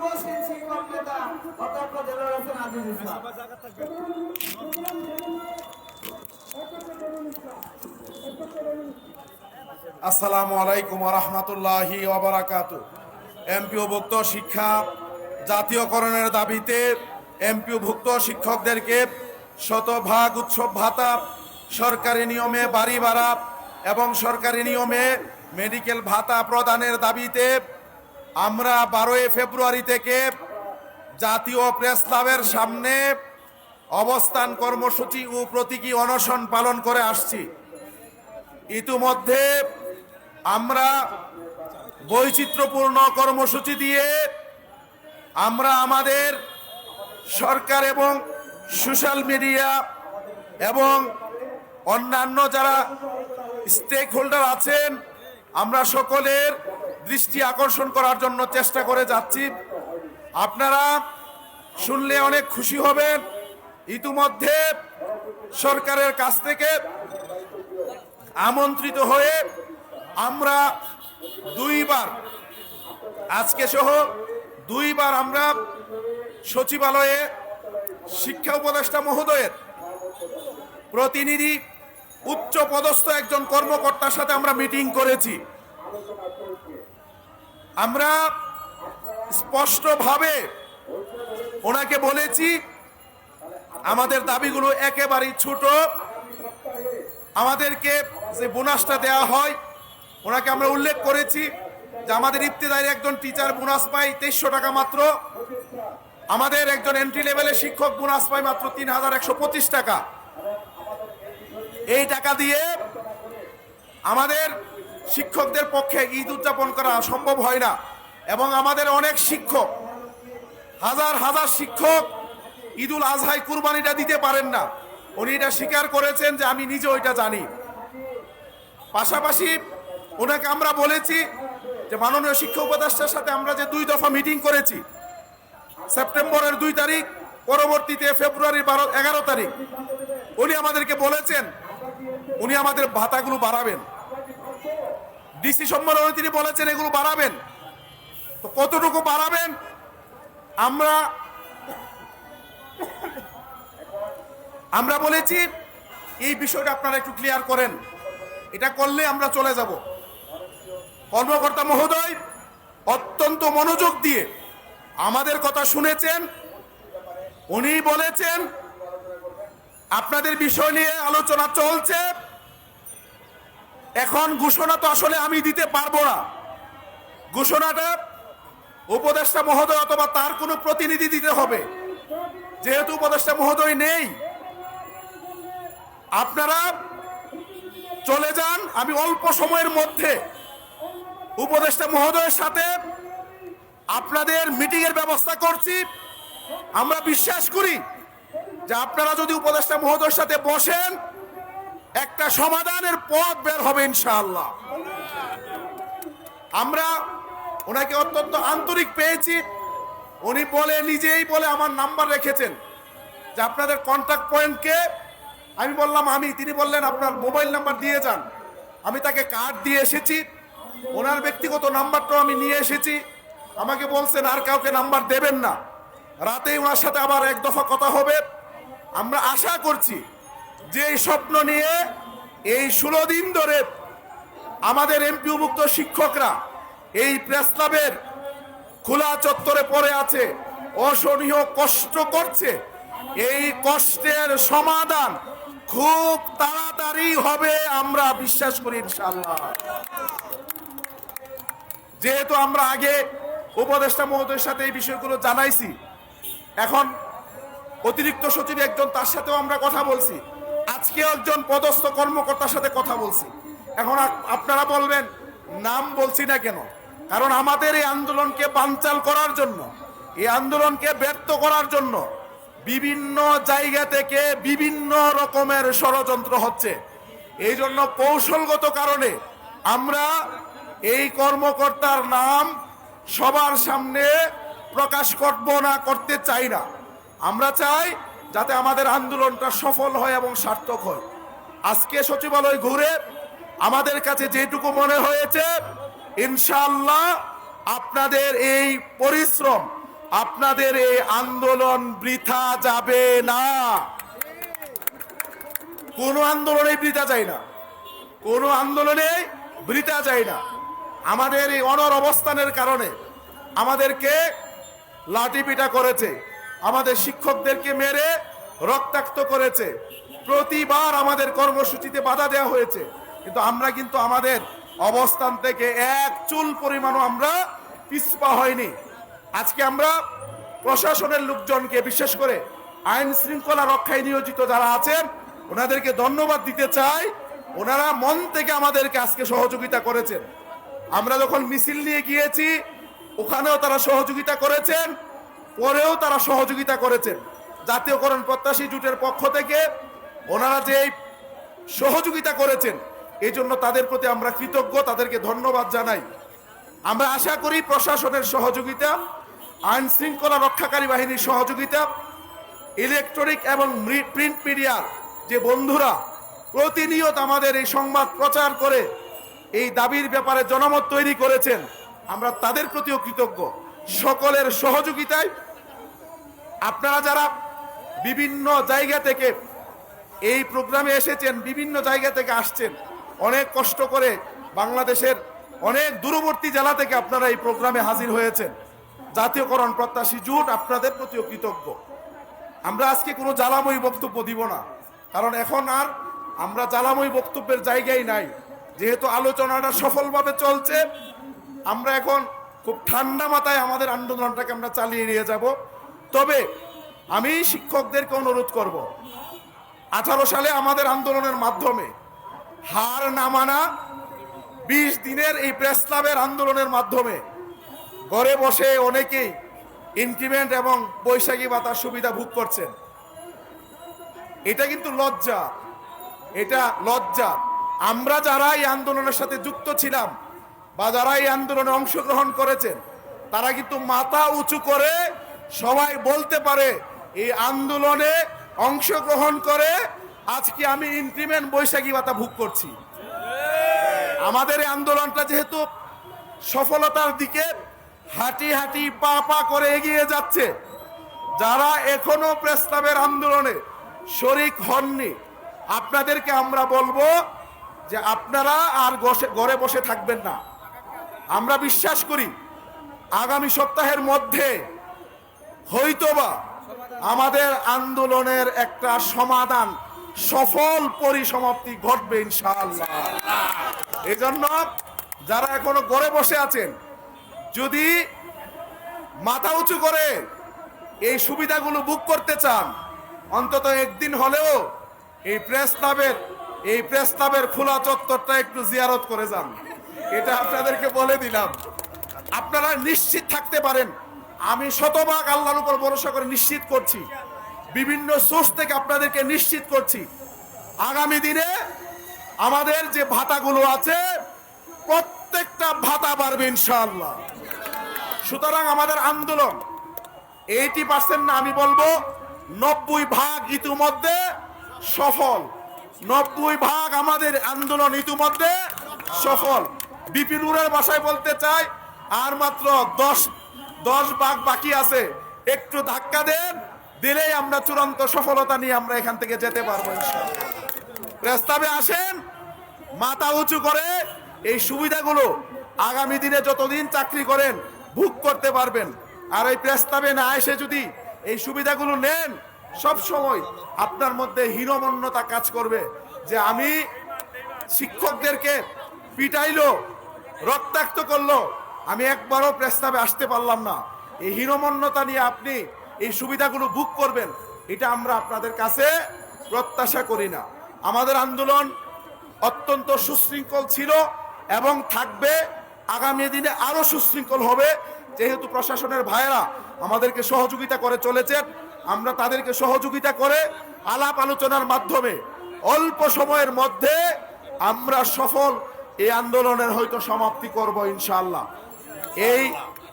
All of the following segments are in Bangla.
শিক্ষক নেতা অধ্যক্ষ জেলার হোসেন আজিজ ইসলাম আসসালামু আলাইকুম রহমতুল্লাহি ওবরাকাত এমপিওভুক্ত শিক্ষা জাতীয়করণের দাবিতে এমপিওভুক্ত শিক্ষকদেরকে শতভাগ উৎসব ভাতা, সরকারি নিয়মে বাড়ি ভাড়া এবং সরকারি নিয়মে মেডিকেল ভাতা প্রদানের দাবিতে আমরা বারোই ফেব্রুয়ারি থেকে জাতীয় প্রেস ক্লাবের সামনে অবস্থান কর্মসূচি ও প্রতীকী অনশন পালন করে আসছি। ইতিমধ্যে আমরা বৈচিত্র্যপূর্ণ কর্মসূচি দিয়ে আমরা আমাদের সরকার এবং সোশ্যাল মিডিয়া এবং অন্যান্য যারা স্টেক হোল্ডার আছেন, আমরা সকলের দৃষ্টি আকর্ষণ করার জন্য চেষ্টা করে যাচ্ছি। আপনারা শুনলে অনেক খুশি হবেন। ইতিমধ্যে সরকারের কাছ থেকে আমন্ত্রিত হয়ে আমরা দুইবার, আজকে সহ দুইবার আমরা সচিবালয়ে শিক্ষা উপদেষ্টা মহোদয়ের প্রতিনিধি উচ্চ পদস্থ একজন কর্মকর্তার সাথে আমরা মিটিং করেছি। আমরা স্পষ্টভাবে ওনাকে বলেছি, আমাদের দাবিগুলো একেবারেই ছোট। আমাদেরকে যে বোনাসটা দেওয়া হয়, ওনাকে আমরা উল্লেখ করেছি যে আমাদের ইফতেদারি একজন টিচার বোনাস পায় তেইশশো টাকা মাত্র। আমাদের একজন এন্ট্রি লেভেলের শিক্ষক বোনাস পায় মাত্র তিন হাজার একশো পঁচিশ টাকা। এই টাকা দিয়ে আমাদের শিক্ষকদের পক্ষে ঈদ উদযাপন করা সম্ভব হয় না। এবং আমাদের অনেক শিক্ষক, হাজার হাজার শিক্ষক ঈদুল আজহায় কুরবানিটা দিতে পারেন না। উনি এটা স্বীকার করেছেন যে আমি নিজে ওইটা জানি। পাশাপাশি ওনাকে আমরা বলেছি যে মাননীয় শিক্ষা উপদেষ্টার সাথে আমরা যে দুই দফা মিটিং করেছি, সেপ্টেম্বরের দুই তারিখ, পরবর্তীতে ফেব্রুয়ারির বারো, এগারো তারিখ। উনি আমাদেরকে বলেছেন, উনি আমাদের ভাতাগুলো বাড়াবেন। ডিসি সম্মেলনে তিনি বলেছেন এগুলো বাড়াবেন। তো কতটুকু বাড়াবেন? আমরা আমরা বলেছি, এই বিষয়টা আপনারা একটু ক্লিয়ার করেন। এটা করলে আমরা চলে যাব। কর্মকর্তা মহোদয়, অত্যন্ত মনোযোগ দিয়ে আমাদের কথা শুনেছেন। উনি বলেছেন, আপনাদের বিষয় নিয়ে আলোচনা চলছে। এখন ঘোষণা তো আসলে আমি দিতে পারব না। ঘোষণাটা উপদেষ্টা মহোদয় অথবা তার কোনো প্রতিনিধি দিতে হবে। যেহেতু উপদেষ্টা মহোদয় নেই, আপনারা চলে যান। আমি অল্প সময়ের মধ্যে উপদেষ্টা মহোদয়ের সাথে আপনাদের মিটিং এর ব্যবস্থা করছি। আমরা বিশ্বাস করি যে আপনারা যদি উপদেষ্টা মহোদয়ের সাথে বসেন একটা সমাধানের পথ বের হবে ইনশাআল্লাহ। আমরা ওনাকে অত্যন্ত আন্তরিক পেয়েছি। উনি বলে, নিজেই বলে আমার নাম্বার রেখেছেন যে আপনাদের কন্ট্যাক্ট পয়েন্টকে আমি বললাম, আমি তিনি বললেন, আপনার মোবাইল নাম্বার দিয়ে যান। আমি তাকে কার্ড দিয়ে এসেছি। ওনার ব্যক্তিগত নাম্বারটাও আমি নিয়ে এসেছি। আমাকে বলছেন, আর কাউকে নাম্বার দেবেন না। রাতে ওনার সাথে আবার এক দফা কথা হবে। আমরা আশা করছি যে স্বপ্ন নিয়ে এই ষোলো দিন ধরে আমাদের এমপিভুক্ত শিক্ষকরা এই প্রেস ক্লাবের খোলা চত্বরে পড়ে আছে, অসহনীয় কষ্ট করছে। এই কষ্টের সমাধান খুব তাড়াতাড়ি হবে আমরা বিশ্বাস করি ইনশাল্লাহ যেহেতু আমরা আগে উপদেষ্টা মহোদয়ের সাথে এই বিষয়গুলো জানাইছি, এখন অতিরিক্ত সচিব একজন তার সাথেও আমরা কথা বলছি। আজকে একজন পদস্থ কর্মকর্তার সাথে কথা বলছি। এখন আপনারা বলবেন, নাম বলছি না কেন? কারণ আমাদের এই আন্দোলনকে বানচাল করার জন্য, এই আন্দোলনকে ব্যর্থ করার জন্য বিভিন্ন জায়গা থেকে বিভিন্ন রকমের ষড়যন্ত্র হচ্ছে। এই জন্য কৌশলগত কারণে আমরা এই কর্মকর্তার নাম সবার সামনে প্রকাশ করব না, করতে চাই না। আমরা চাই যাতে আমাদের আন্দোলনটা সফল হয় এবং সার্থক হয়। আজকে সচিবালয় ঘুরে আমাদের কাছে যেটুকু মনে হয়েছে ইনশাল্লাহ আপনাদের এই পরিশ্রম, আপনাদের এই আন্দোলন বৃথা যাবে না। কোনো আন্দোলনে বৃথা যায় না। কোনো আন্দোলনে বৃথা যায় না। আমাদের এই অনর অবস্থানের কারণে আমাদেরকে লাঠিপিটা করেছে। আমাদের শিক্ষকদেরকে মেরে রক্তাক্ত করেছে। প্রতিবার আমাদের কর্মসূচিতে বাধা দেওয়া হয়েছে। কিন্তু আমরা কিন্তু আমাদের অবস্থান থেকে এক চুল পরিমাণও আমরা পিছপা হয়নি। আজকে আমরা প্রশাসনের লোকজনকে, বিশেষ করে আইন শৃঙ্খলা রক্ষায় নিয়োজিত যারা আছেন, ওনাদেরকে ধন্যবাদ দিতে চাই। ওনারা মন থেকে আমাদেরকে আজকে সহযোগিতা করেছেন। আমরা যখন মিছিল নিয়ে গিয়েছি, ওখানেও তারা সহযোগিতা করেছেন। পরেও তারা সহযোগিতা করেছেন। জাতীয়করণ প্রত্যাশী জুটের পক্ষ থেকে ওনারা যে সহযোগিতা করেছেন এই জন্য তাদের প্রতি আমরা কৃতজ্ঞ, তাদেরকে ধন্যবাদ জানাই। আমরা আশা করি প্রশাসনের সহযোগিতা, আইন শৃঙ্খলা রক্ষাকারী বাহিনীর সহযোগিতা, ইলেকট্রনিক এবং প্রিন্ট মিডিয়ার যে বন্ধুরা প্রতিনিয়ত আমাদের এই সংবাদ প্রচার করে, এই দাবির ব্যাপারে জনমত তৈরি করেছেন, আমরা তাদের প্রতিও কৃতজ্ঞ। সকলের সহযোগিতায় আপনারা যারা বিভিন্ন জায়গা থেকে এই প্রোগ্রামে এসেছেন, বিভিন্ন জায়গা থেকে আসছেন, অনেক কষ্ট করে বাংলাদেশের অনেক দূরবর্তী জেলা থেকে আপনারা এই প্রোগ্রামে হাজির হয়েছেন। জাতীয়করণ প্রত্যাশী জোট আপনাদের প্রতিও কৃতজ্ঞ। আমরা আজকে কোনো জ্বালাময়ী বক্তব্য দিব না, কারণ এখন আর আমরা জ্বালাময়ী বক্তব্যের জায়গায় নাই। যেহেতু আলোচনাটা সফলভাবে চলছে, আমরা এখন খুব ঠান্ডা মাথায় আমাদের আন্দোলনটাকে আমরা চালিয়ে নিয়ে যাব। তবে আমি শিক্ষকদেরকে অনুরোধ করব, আঠারো সালে আমাদের আন্দোলনের মাধ্যমে হার না মানা বিশ দিনের এই প্রেস ক্লাবের আন্দোলনের মাধ্যমে ঘরে বসে অনেকেই ইনক্রিমেন্ট এবং বৈশাখী ভাতার সুবিধা ভোগ করছেন। এটা কিন্তু লজ্জা, এটা লজ্জা। আমরা যারা এই আন্দোলনের সাথে যুক্ত ছিলাম বা যারা এই আন্দোলনে অংশগ্রহণ করেছেন, তারা কিন্তু মাথা উঁচু করে সবাই বলতে পারে, এই আন্দোলনে অংশগ্রহণ করে আজকে আমি ইনক্রিমেন্ট বৈশাখী ভাতা ভোগ করছি। আমাদের এই আন্দোলনটা যেহেতু সফলতার দিকে হাঁটি হাঁটি পা পা করে এগিয়ে যাচ্ছে, যারা এখনও প্রস্তাবের আন্দোলনে শরিক হননি, আপনাদেরকে আমরা বলব যে আপনারা আর ঘরে বসে থাকবেন না। আমরা বিশ্বাস করি, আগামী সপ্তাহের মধ্যে হয়তোবা আমাদের আন্দোলনের একটা সমাধান, সফল পরিসমাপ্তি ঘটবে ইনশাআল্লাহ। এজন্য যারা এখনও ঘরে বসে আছেন, যদি মাথা উঁচু করে এই সুবিধাগুলো বুক করতে চান, অন্তত একদিন হলেও এই প্রেস ক্লাবের এই প্রেস ক্লাবের খোলা চত্বরটা একটু জিয়ারত করে যান। এটা আপনাদেরকে বলে দিলাম। আপনারা নিশ্চিত থাকতে পারেন আমি শতভাগ আল্লাহর উপর ভরসা করে নিশ্চিত করছি। বিভিন্ন সোর্স থেকে আপনাদেরকে নিশ্চিত করছি। আগামী দিনে আমাদের যে ভাতাগুলো আছে, প্রত্যেকটা ভাতা বাড়বে ইনশাআল্লাহ। সুতরাং আমাদের আন্দোলন এইটি পার্সেন্ট না আমি বলব, নব্বই ভাগ ইতিমধ্যে সফল। নব্বই ভাগ আমাদের আন্দোলন ইতিমধ্যে সফল। বিপিনুরের ভাষায় বলতে চাই, আর মাত্র দশ দশ ভাগ বাকি আছে। একটু ধাক্কা দেন, দিলেই আমরা চূড়ান্ত সফলতা নিয়ে আমরা এখান থেকে যেতে পারব প্রস্তাবে আসেন, মাথা উঁচু করে এই সুবিধাগুলো আগামী দিনে যতদিন চাকরি করেন, ভোগ করতে পারবেন। আর এই প্রস্তাবে না এসে যদি এই সুবিধাগুলো নেন, সব সময় আপনার মধ্যে হীনমন্যতা কাজ করবে যে আমি শিক্ষকদেরকে পিটাইলো, রক্তাক্ত করল আমি একবারও প্রস্তাবে আসতে পারলাম না। এই হীনমন্যতা নিয়ে আপনি এই সুবিধাগুলো বুক করবেন, এটা আমরা আপনাদের কাছে প্রত্যাশা করি না। আমাদের আন্দোলন অত্যন্ত সুশৃঙ্খল ছিল এবং থাকবে, আগামী দিনে আরও সুশৃঙ্খল হবে। যেহেতু প্রশাসনের ভাইয়েরা আমাদেরকে সহযোগিতা করে চলেছেন, আমরা তাদেরকে সহযোগিতা করে আলাপ আলোচনার মাধ্যমে অল্প সময়ের মধ্যে আমরা সফল এই আন্দোলনের হয়তো সমাপ্তি করব ইনশাআল্লাহ। এই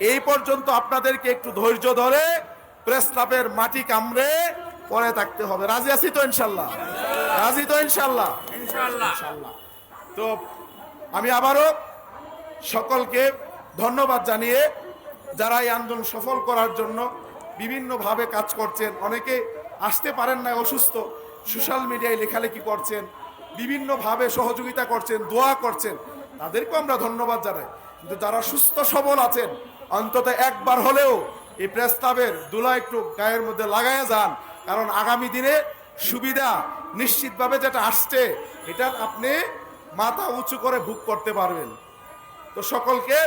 এই পর্যন্ত আপনাদেরকে একটু ধৈর্য ধরে প্রেস ক্লাবের মাটি কামড়ে পরে থাকতে হবে। রাজি আছি তো ইনশাল্লাহ? রাজি তো ইনশাল্লাহ। ইনশাল্লাহ। তো আমি আবারও সকলকে ধন্যবাদ জানিয়ে যারা এই আন্দোলন সফল করার জন্য বিভিন্নভাবে কাজ করছেন অনেকে আসতে পারেন না অসুস্থ সোশ্যাল মিডিয়ায় লেখালেখি করছেন বিভিন্নভাবে সহযোগিতা করছেন দোয়া করছেন তাদেরকেও আমরা ধন্যবাদ জানাই। কিন্তু যারা সুস্থ সবল আছেন অন্তত একবার হলেও এই প্রস্তাবের দুলা একটু গায়ের মধ্যে লাগায় যান। কারণ আগামী দিনে সুবিধা নিশ্চিতভাবে যেটা আসছে এটা আপনি মাথা উঁচু করে ভোগ করতে পারবেন। তো সকলকে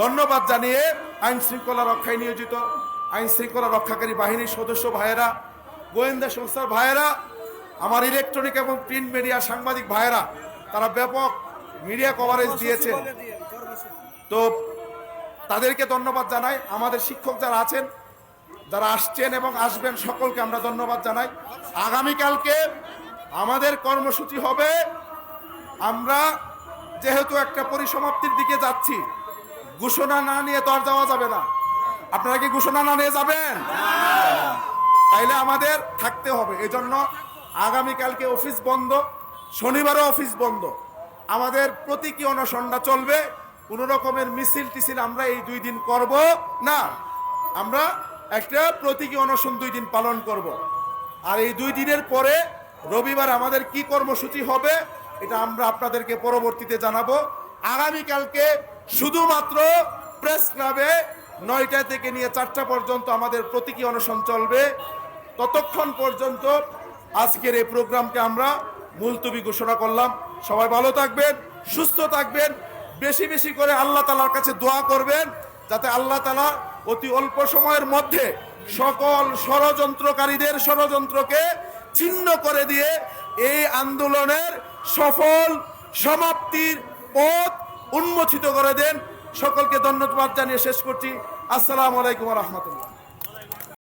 ধন্যবাদ জানিয়ে আইন শৃঙ্খলা রক্ষায় নিয়োজিত আইন শৃঙ্খলা রক্ষাকারী বাহিনীর সদস্য ভাইয়েরা গোয়েন্দা সংস্থার ভাইয়েরা আমার ইলেকট্রনিক এবং প্রিন্ট মিডিয়া সাংবাদিক ভাইয়েরা তারা ব্যাপক মিডিয়া কভারেজ দিয়েছেন। তো তাদেরকে ধন্যবাদ জানাই। আমাদের শিক্ষক যারা আছেন, যারা আসছেন এবং আসবেন, সকলকে আমরা ধন্যবাদ জানাই। আগামীকালকে আমাদের কর্মসূচি হবে, আমরা যেহেতু একটা পরিসমাপ্তির দিকে যাচ্ছি, ঘোষণা না নিয়ে তো আর যাওয়া যাবে না। আপনারা কি ঘোষণা না নিয়ে যাবেন? তাইলে আমাদের থাকতে হবে। এজন্য আগামীকালকে অফিস বন্ধ, শনিবারও অফিস বন্ধ। আমাদের প্রতীকী অনশনটা চলবে। কোন রকমের মিছিল টিছিল আমরা এই দুই দিন করব? না। আমরা একটা প্রতীকী অনশন দুই দিন পালন করব। আর এই দুই দিনের পরে রবিবার আমাদের কি কর্মসূচি হবে, এটা আমরা আপনাদেরকে পরবর্তীতে জানাব। আগামীকালকে শুধুমাত্র প্রেস ক্লাবে নয়টা থেকে নিয়ে চারটা পর্যন্ত আমাদের প্রতীকী অনশন চলবে। ততক্ষণ পর্যন্ত আজকের এই প্রোগ্রামকে আমরা মুলতবি ঘোষণা করলাম। সবাই ভালো থাকবেন, সুস্থ থাকবেন। বেশি বেশি করে আল্লাহ তালার কাছে দোয়া করবেন, যাতে আল্লাহ তালা অতি অল্প সময়ের মধ্যে সকল ষড়যন্ত্রকারীদের ষড়যন্ত্রকে ছিন্ন করে দিয়ে এই আন্দোলনের সফল সমাপ্তির পথ উন্মোচিত করে দেন। সকলকে ধন্যবাদ জানিয়ে শেষ করছি। আসসালামু আলাইকুম রহমতুল্লাহ।